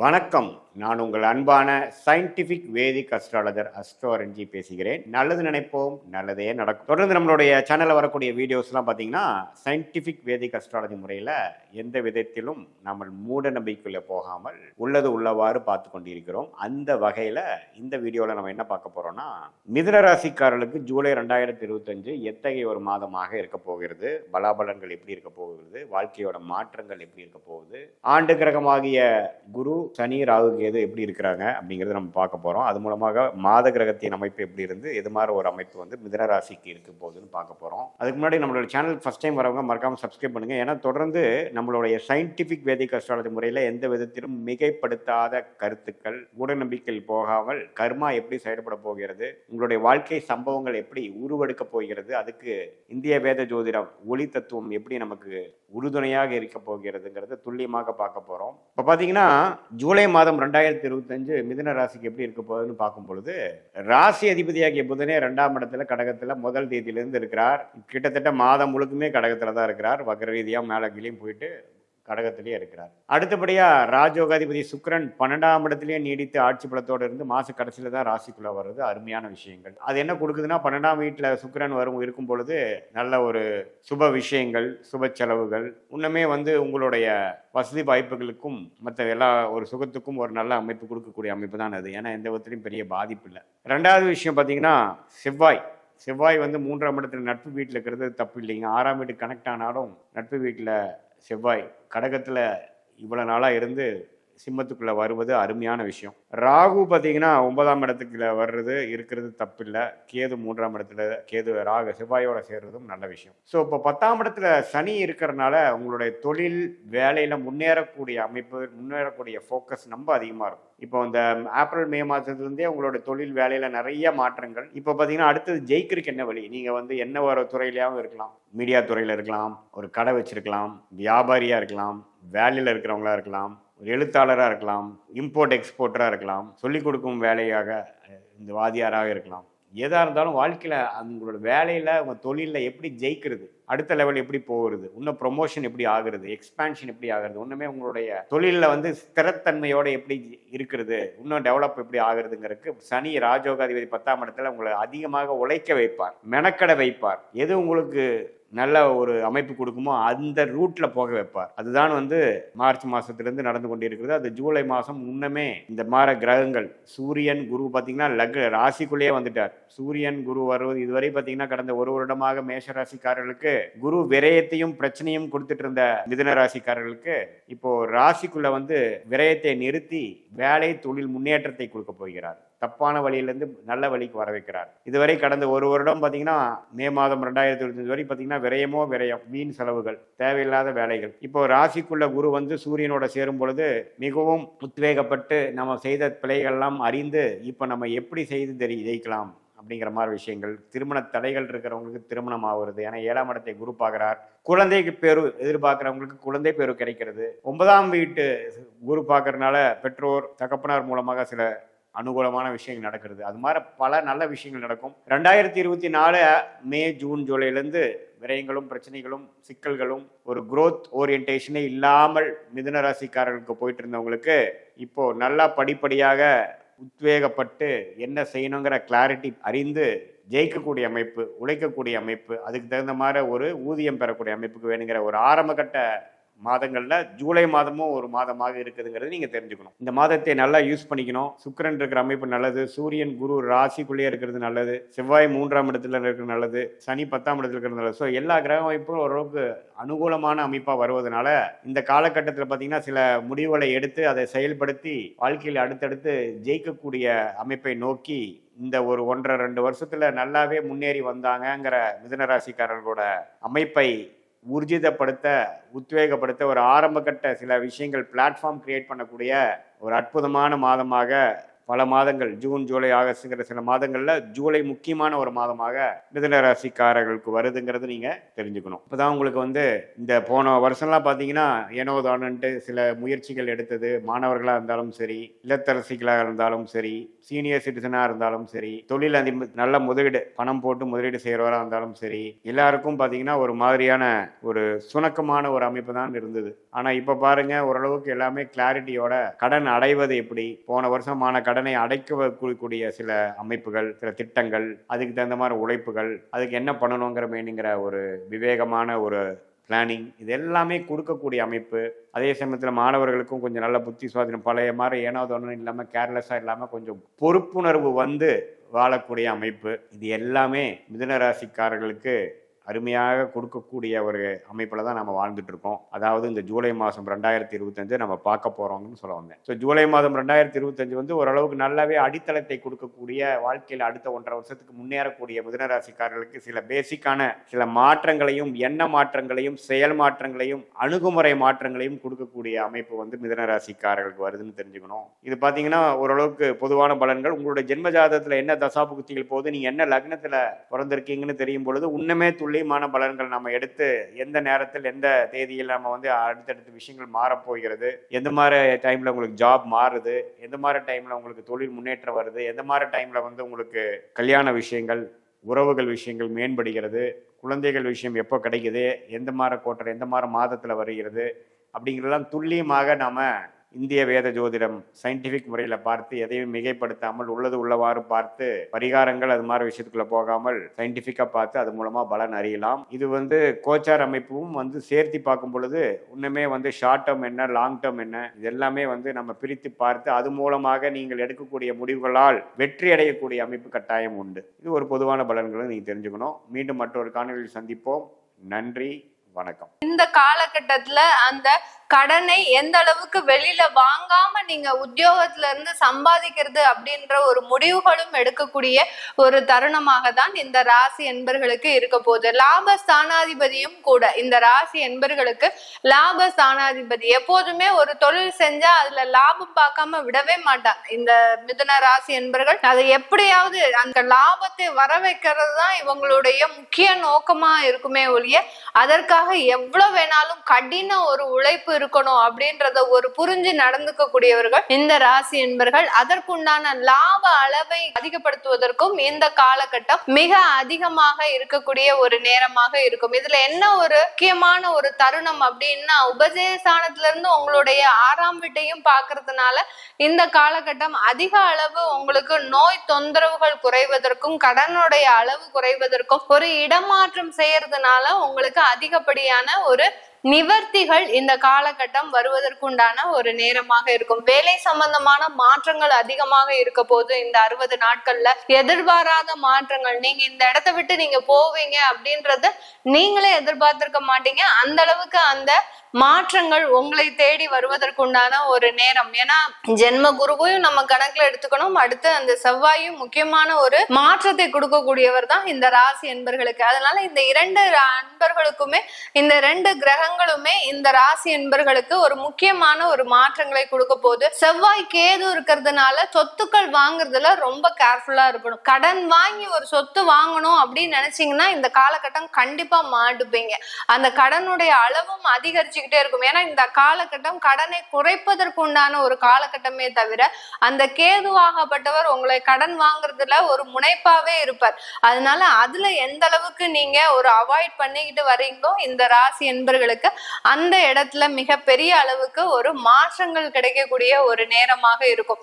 வணக்கம். நான் உங்கள் அன்பான சயின்டிஃபிக் வேதிக் அஸ்ட்ராலஜர் அஸ்ட்ரோரஞ்சி பேசுகிறேன். நல்லது நினைப்போம் நல்லதே நடக்கும். தொடர்ந்து நம்மளுடைய சேனலில் வரக்கூடிய வீடியோஸ்லாம் பார்த்தீங்கன்னா சயின்டிஃபிக் வேதிக் அஸ்ட்ராலஜி முறையில் எந்த விதத்திலும் நம்ம மூட நம்பிக்கையில் போகாமல் உள்ளது உள்ளவாறு பார்த்து கொண்டிருக்கிறோம். அந்த வகையில் இந்த வீடியோவில் நம்ம என்ன பார்க்க போகிறோம்னா மிதுன ராசிக்காரர்களுக்கு ஜூலை ரெண்டாயிரத்தி இருபத்தஞ்சு எத்தகைய ஒரு மாதமாக இருக்க போகிறது? பலாபலன்கள் எப்படி இருக்க போகிறது? வாழ்க்கையோட மாற்றங்கள் எப்படி இருக்க போகுது? ஆண்டு கிரகமாகிய குரு சனி ராகு கேது எப்படி இருக்கிறாங்க அப்படிங்கிறத நம்ம பார்க்க போகிறோம் அது மூலமாக மாத கிரகத்தின் அமைப்பு எப்படி இருந்து எது மாதிரி ஒரு அமைப்பு வந்து மிதன ராசிக்கு இருக்க போகுதுன்னு பார்க்க போகிறோம் அதுக்கு முன்னாடி நம்மளோட சேனல் ஃபஸ்ட் டைம் வரவங்க மறக்காமல் சப்ஸ்கிரைப் பண்ணுங்கள் ஏன்னா தொடர்ந்து நம்மளுடைய சயின்டிஃபிக் வேதிக் அஸ்ட்ராலஜி முறையில் எந்த விதத்திலும் மிகைப்படுத்தாத கருத்துக்கள் மூடநம்பிக்கையில் போகாமல் கர்மா எப்படி செயல்பட போகிறது உங்களுடைய வாழ்க்கை சம்பவங்கள் எப்படி உருவெடுக்க போகிறது அதுக்கு இந்திய வேத ஜோதிடம் ஒளி தத்துவம் எப்படி நமக்கு உறுதுணையாக இருக்க போகிறதுங்கிறத துல்லியமாக பார்க்க போகிறோம் இப்போ பார்த்தீங்கன்னா ஜூலை மாதம் ரெண்டாயிரத்தி இருபத்தஞ்சு மிதன ராசிக்கு எப்படி இருக்க போகுதுன்னு பார்க்கும் பொழுது ராசி அதிபதியாகிய புதனே ரெண்டாம் இடத்துல கடகத்தில் முதல் தேதியிலேருந்து இருக்கிறார். கிட்டத்தட்ட மாதம் முழுக்குமே கடகத்தில் தான் இருக்கிறார். வக்ர ரீதியாக மேலே கிளியும் போயிட்டு கடகத்திலேயே இருக்கிறார். அடுத்தபடியாக ராஜோகாதிபதி சுக்கரன் பன்னெண்டாம் இடத்துலேயே நீடித்து ஆட்சி பலத்தோடு இருந்து மாச கடைசியில் தான் ராசிக்குள்ளே வர்றது அருமையான விஷயங்கள். அது என்ன கொடுக்குதுன்னா பன்னெண்டாம் வீட்டில் சுக்கரன் வரும் இருக்கும் பொழுது நல்ல ஒரு சுப விஷயங்கள் சுப செலவுகள் இன்னுமே வந்து உங்களுடைய வசதி வாய்ப்புகளுக்கும் மற்ற எல்லா ஒரு சுகத்துக்கும் ஒரு நல்ல அமைப்பு கொடுக்கக்கூடிய அமைப்பு தான் அது. ஏன்னா எந்த விதத்துலையும் பெரிய பாதிப்பு இல்லை. ரெண்டாவது விஷயம் பார்த்தீங்கன்னா செவ்வாய். செவ்வாய் வந்து மூன்றாம் இடத்துல நட்பு வீட்டில் இருக்கிறது தப்பு இல்லைங்க. ஆறாம் வீட்டுக்கு கனெக்ட் ஆனாலும் நட்பு வீட்டில் செவ்வாய் கடகத்தில் இவ்வளோ நாளாக இருந்து சிம்மத்துக்குள்ளே வருவது அருமையான விஷயம். ராகு பார்த்தீங்கன்னா ஒன்பதாம் இடத்துக்குள்ள வர்றது இருக்கிறது தப்பில்லை. கேது மூன்றாம் இடத்துல கேது ராகு செவ்வாயோட சேர்றதும் நல்ல விஷயம். ஸோ இப்போ பத்தாம் இடத்துல சனி இருக்கிறனால உங்களுடைய தொழில் வேலையில் முன்னேறக்கூடிய அமைப்பு முன்னேறக்கூடிய ஃபோக்கஸ் ரொம்ப அதிகமாக இருக்கும். இப்போ இந்த ஏப்ரல் மே மாதத்துலேருந்தே உங்களோட தொழில் வேலையில் நிறைய மாற்றங்கள். இப்போ பார்த்தீங்கன்னா அடுத்தது ஜெயிக்கிறதுக்கு என்ன வழி? நீங்கள் வந்து என்ன ஒரு துறையிலையாகவும் இருக்கலாம். மீடியா துறையில் இருக்கலாம் ஒரு கடை வச்சிருக்கலாம் வியாபாரியாக இருக்கலாம் வேலையில் இருக்கிறவங்களா இருக்கலாம் ஒரு எழுத்தாளராக இருக்கலாம் இம்போர்ட் எக்ஸ்போர்ட்டராக இருக்கலாம் சொல்லிக் கொடுக்கும் வேலையாக இந்த வாதியாராக இருக்கலாம். எதாக இருந்தாலும் வாழ்க்கையில் அவங்களோட வேலையில் உங்கள் தொழிலில் எப்படி ஜெயிக்கிறது அடுத்த லெவல் எப்படி போகிறது இன்னும் ப்ரொமோஷன் எப்படி ஆகுறது எக்ஸ்பான்ஷன் எப்படி ஆகுறது ஒன்றுமே உங்களுடைய தொழிலில் வந்து ஸ்திரத்தன்மையோடு எப்படி இருக்கிறது இன்னும் டெவலப் எப்படி ஆகுறதுங்கிறதுக்கு சனி ராஜோகாதிபதி பத்தாம் இடத்துல உங்களை அதிகமாக உழைக்க வைப்பார் மெனக்கடை வைப்பார். எது உங்களுக்கு நல்ல ஒரு அமைப்பு கொடுக்குமோ அந்த ரூட்டில் போக வைப்பார். அதுதான் வந்து மார்ச் மாதத்துலேருந்து நடந்து கொண்டிருக்கிறது. அது ஜூலை மாதம் முன்னமே இந்த மாற கிரகங்கள் சூரியன் குரு பார்த்திங்கன்னா லக் ராசிக்குள்ளேயே வந்துட்டார். சூரியன் குரு வருவது இதுவரை பார்த்திங்கன்னா கடந்த ஒரு வருடமாக மேஷ ராசிக்காரர்களுக்கு குரு விரயத்தையும் பிரச்சனையும் கொடுத்துட்டு இருந்த மிதன ராசிக்காரர்களுக்கு இப்போது ராசிக்குள்ளே வந்து விரயத்தை நிறுத்தி வேலை தொழில் முன்னேற்றத்தை கொடுக்க போகிறார். தப்பான வழியிலேருந்து நல்ல வழிக்கு வர வைக்கிறார். இதுவரை கடந்த ஒரு வருடம் பார்த்தீங்கன்னா மே மாதம் ரெண்டாயிரத்தி இருபத்தஞ்சு வரை பார்த்தீங்கன்னா விரயமோ விரயம் மீன் செலவுகள் தேவையில்லாத வேலைகள். இப்போ ராசிக்குள்ள குரு வந்து சூரியனோட சேரும் பொழுது மிகவும் உத்வேகப்பட்டு நம்ம செய்த பிழைகள்லாம் அறிந்து இப்போ நம்ம எப்படி செய்து தெரி ஜெயிக்கலாம் அப்படிங்கிற மாதிரி விஷயங்கள். திருமண தடைகள் இருக்கிறவங்களுக்கு திருமணம் ஆகுறது. ஏன்னா ஏழாம் இடத்தை குரு பார்க்குறார். குழந்தைக்கு பேரு எதிர்பார்க்குறவங்களுக்கு குழந்தை பேரு கிடைக்கிறது. ஒன்பதாம் வீட்டு குரு பார்க்கறதுனால பெற்றோர் தகப்பனார் மூலமாக சில அனுகூலமான விஷயங்கள் நடக்கிறது. அது மாதிரி பல நல்ல விஷயங்கள் நடக்கும். ரெண்டாயிரத்தி இருபத்தி நாலு மே ஜூன் ஜூலைலேருந்து விரயங்களும் பிரச்சனைகளும் சிக்கல்களும் ஒரு குரோத் ஓரியன்டேஷனே இல்லாமல் மிதுன ராசிக்காரர்களுக்கு போயிட்டு இருந்தவங்களுக்கு இப்போ நல்லா படிப்படியாக உத்வேகப்பட்டு என்ன செய்யணுங்கிற கிளாரிட்டி அறிந்து ஜெயிக்கக்கூடிய அமைப்பு உழைக்கக்கூடிய அமைப்பு அதுக்கு தகுந்த மாதிரி ஒரு ஊதியம் பெறக்கூடிய அமைப்புக்கு வேணுங்கிற ஒரு ஆரம்பகட்ட மாதங்களில் ஜூலை மாதமும் ஒரு மாதமாக இருக்குதுங்கிறது நீங்கள் தெரிஞ்சுக்கணும். இந்த மாதத்தை நல்லா யூஸ் பண்ணிக்கணும். சுக்கரன் இருக்கிற அமைப்பு நல்லது. சூரியன் குரு ராசிக்குள்ளேயே இருக்கிறது நல்லது. செவ்வாய் மூன்றாம் இடத்துல இருக்கிறது நல்லது. சனி பத்தாம் இடத்துல இருக்கிறது நல்லது. ஸோ எல்லா கிரக அமைப்பும் ஓரளவுக்கு அனுகூலமான அமைப்பாக வருவதனால இந்த காலகட்டத்தில் பார்த்தீங்கன்னா சில முடிவுகளை எடுத்து அதை செயல்படுத்தி வாழ்க்கையில் அடுத்தடுத்து ஜெயிக்கக்கூடிய அமைப்பை நோக்கி இந்த ஒரு ஒன்றரை ரெண்டு வருஷத்தில் நல்லாவே முன்னேறி வந்தாங்கங்கிற மிதனராசிக்காரர்களோட அமைப்பை ஊர்ஜிதப்படுத்த உத்வேகப்படுத்த ஒரு ஆரம்பகட்ட சில விஷயங்கள் பிளாட்ஃபார்ம் கிரியேட் பண்ணக்கூடிய ஒரு அற்புதமான மாதமாக பல மாதங்கள் ஜூன் ஜூலை ஆகஸ்ட்ங்கிற சில மாதங்களில் ஜூலை முக்கியமான ஒரு மாதமாக மிதன ராசிக்காரர்களுக்கு வருதுங்கிறது நீங்கள் தெரிஞ்சுக்கணும். இப்பதான் உங்களுக்கு வந்து இந்த போன வருஷம்லாம் பார்த்தீங்கன்னா ஏனோ தானன்ட்டு சில முயற்சிகள் எடுத்தது. மாணவர்களாக இருந்தாலும் சரி இல்லத்தரசிகளாக இருந்தாலும் சரி சீனியர் சிட்டிசனாக இருந்தாலும் சரி தொழில் அதி நல்ல முதலீடு பணம் போட்டு முதலீடு செய்கிறவராக இருந்தாலும் சரி எல்லாருக்கும் பார்த்தீங்கன்னா ஒரு மாதிரியான ஒரு சுணக்கமான ஒரு அமைப்பு தான் இருந்தது. ஆனால் இப்போ பாருங்க ஓரளவுக்கு எல்லாமே கிளாரிட்டியோட கடன் அடைவது எப்படி? போன வருஷமான கடன் அடைக்கக்கூடிய சில அமைப்புகள் சில திட்டங்கள் அதுக்கு தகுந்த மாதிரி உழைப்புகள் அதுக்கு என்ன பண்ணணுங்கிற மேனுங்கிற ஒரு விவேகமான ஒரு பிளானிங் இது எல்லாமே கொடுக்கக்கூடிய அமைப்பு. அதே சமயத்தில் மாணவர்களுக்கும் கொஞ்சம் நல்ல புத்தி சுவாதீனம் பழைய மாதிரி ஏனோ தோணும் இல்லாமல் கேர்லெஸ்ஸாக இல்லாமல் கொஞ்சம் பொறுப்புணர்வு வந்து வாழக்கூடிய அமைப்பு. இது எல்லாமே மிதனராசிக்காரர்களுக்கு அருமையாக கொடுக்கக்கூடிய ஒரு அமைப்பில் தான் நம்ம வாழ்ந்துட்டு இருக்கோம். அதாவது இந்த ஜூலை மாதம் ரெண்டாயிரத்தி இருபத்தஞ்சு நம்ம பார்க்க போகிறோம்னு சொல்ல வந்தேன். ஸோ ஜூலை மாதம் ரெண்டாயிரத்தி இருபத்தஞ்சு வந்து ஓரளவுக்கு நல்லாவே அடித்தளத்தை கொடுக்கக்கூடிய வாழ்க்கையில் அடுத்த ஒன்றரை வருஷத்துக்கு முன்னேறக்கூடிய மிதனராசிக்காரர்களுக்கு சில பேசிக்கான சில மாற்றங்களையும் எண்ண மாற்றங்களையும் செயல் மாற்றங்களையும் அணுகுமுறை மாற்றங்களையும் கொடுக்கக்கூடிய அமைப்பு வந்து மிதனராசிக்காரர்களுக்கு வருதுன்னு தெரிஞ்சுக்கணும். இது பார்த்தீங்கன்னா ஓரளவுக்கு பொதுவான பலன்கள். உங்களுடைய ஜென்ம ஜாதகத்தில் என்ன தசாபுக்திகள் போகுது நீங்கள் என்ன லக்னத்தில் பிறந்திருக்கீங்கன்னு தெரியும் பொழுது உண்மையே துல்லியமான பலன்கள் நம்ம எடுத்து எந்த நேரத்தில் எந்த தேதியில் நம்ம வந்து அடுத்தடுத்த விஷயங்கள் மாறப்போகிறது எந்த மாதிரி டைமில் உங்களுக்கு ஜாப் மாறுது? எந்த மாதிரி டைமில் உங்களுக்கு தொழில் முன்னேற்றம் வருது? எந்த மாதிரி டைமில் வந்து உங்களுக்கு கல்யாண விஷயங்கள் உறவுகள் விஷயங்கள் மேம்படுகிறது? குழந்தைகள் விஷயம் எப்போ கிடைக்குது? எந்த மாதிரி கோட்டர் எந்த மாதிரி மாதத்தில் வருகிறது? அப்படிங்கிறதெல்லாம் துல்லியமாக நாம் இந்திய வேத ஜோதிடம் சயின்டிஃபிக் முறையில் பார்த்து எதையும் மிகைப்படுத்தாமல் உள்ளது உள்ளவாறு பார்த்து பரிகாரங்கள் அது மாதிரி விஷயத்துக்குள்ள போகாமல் சயின்டிஃபிக்காக பார்த்து அது மூலமாக பலன் அறியலாம். இது வந்து கோச்சார் அமைப்பும் வந்து சேர்த்து பார்க்கும் பொழுது இன்னுமே வந்து ஷார்ட் டேர்ம் என்ன லாங் டேர்ம் என்ன இது எல்லாமே வந்து நம்ம பிரித்து பார்த்து அது மூலமாக நீங்கள் எடுக்கக்கூடிய முடிவுகளால் வெற்றி அடையக்கூடிய அமைப்பு கட்டாயம் உண்டு. இது ஒரு பொதுவான பலன்களை நீங்கள் தெரிஞ்சுக்கணும். மீண்டும் மற்றொரு காணொலியில் சந்திப்போம். நன்றி வணக்கம். இந்த காலகட்டத்துல அந்த கடனை எந்த அளவுக்கு வெளியில வாங்காம நீங்க உத்தியோகத்துல இருந்து சம்பாதிக்கிறது அப்படின்ற ஒரு முடிவுகளும் எடுக்கக்கூடிய ஒரு தருணமாக தான் இந்த ராசி என்பர்களுக்கு இருக்க போகுது. லாப ஸ்தானாதிபதியும் கூட இந்த ராசி என்பர்களுக்கு லாப ஸ்தானாதிபதி எப்போதுமே ஒரு தொழில் செஞ்சா அதுல லாபம் பார்க்காம விடவே மாட்டாங்க இந்த மிதுன ராசி என்பர்கள் அதை எப்படியாவது அந்த லாபத்தை வர வைக்கிறது தான் இவங்களுடைய முக்கிய நோக்கமா இருக்குமே ஒழிய அதற்காக எவ்வளவு வேணாலும் கடின ஒரு உழைப்பு இருக்கணும் அப்படின்றத ஒரு புரிஞ்சு நடந்துக்க கூடியவர்கள் இந்த ராசி என்பர்கள் அதற்குண்டான லாப அளவை அதிகப்படுத்துவதற்கும் இந்த காலகட்டம் மிக அதிகமாக இருக்கக்கூடிய ஒரு நேரமாக இருக்கும். இதுல என்ன ஒரு முக்கியமான ஒரு தருணம் அப்படின்னா உபதேசானத்துல இருந்து உங்களுடைய ஆறாம் வீட்டையும் பாக்குறதுனால இந்த காலகட்டம் அதிக அளவு உங்களுக்கு நோய் தொந்தரவுகள் குறைவதற்கும் கடனுடைய அளவு குறைவதற்கும் ஒரு இடமாற்றம் செய்யறதுனால உங்களுக்கு அதிகப்படியான ஒரு நிவர்த்திகள் இந்த காலகட்டம் வருவதற்குண்டான ஒரு நேரமாக இருக்கும். வேலை சம்பந்தமான மாற்றங்கள் அதிகமாக இருக்க போது இந்த அறுபது நாட்கள்ல எதிர்பாராத மாற்றங்கள் நீங்க இந்த இடத்த விட்டு நீங்க போவீங்க அப்படின்றத நீங்களே எதிர்பார்த்திருக்க மாட்டீங்க. அந்த அளவுக்கு அந்த மாற்றங்கள் உங்களை தேடி வருவதற்குண்டான ஒரு நேரம். ஏன்னா ஜென்ம குருவையும் நம்ம கணக்குல எடுத்துக்கணும். அடுத்து அந்த செவ்வாயும் முக்கியமான ஒரு மாற்றத்தை கொடுக்கக்கூடியவர் தான் இந்த ராசி என்பர்களுக்கு. அதனால இந்த இரண்டு அன்பர்களுக்குமே இந்த ரெண்டு கிரகங்களுமே இந்த ராசி என்பர்களுக்கு ஒரு முக்கியமான ஒரு மாற்றங்களை கொடுக்க போகுது. செவ்வாய் கேது இருக்கிறதுனால சொத்துக்கள் வாங்குறதுல ரொம்ப கேர்ஃபுல்லா இருக்கணும். கடன் வாங்கி ஒரு சொத்து வாங்கணும் அப்படின்னு நினைச்சீங்கன்னா இந்த காலகட்டம் கண்டிப்பா மாட்டுப்பீங்க. அந்த கடனுடைய அளவும் அதிகரிச்சு வச்சுக்கிட்டே இருக்கும். ஏன்னா இந்த காலகட்டம் கடனை குறைப்பதற்கு உண்டான ஒரு காலகட்டமே தவிர அந்த கேதுவாகப்பட்டவர் உங்களை கடன் வாங்குறதுல ஒரு முனைப்பாவே இருப்பார். அதனால அதுல எந்த அளவுக்கு நீங்க ஒரு அவாய்ட் பண்ணிக்கிட்டு வரீங்களோ இந்த ராசி என்பர்களுக்கு அந்த இடத்துல மிகப்பெரிய அளவுக்கு ஒரு மாற்றங்கள் கிடைக்கக்கூடிய ஒரு நேரமாக இருக்கும்.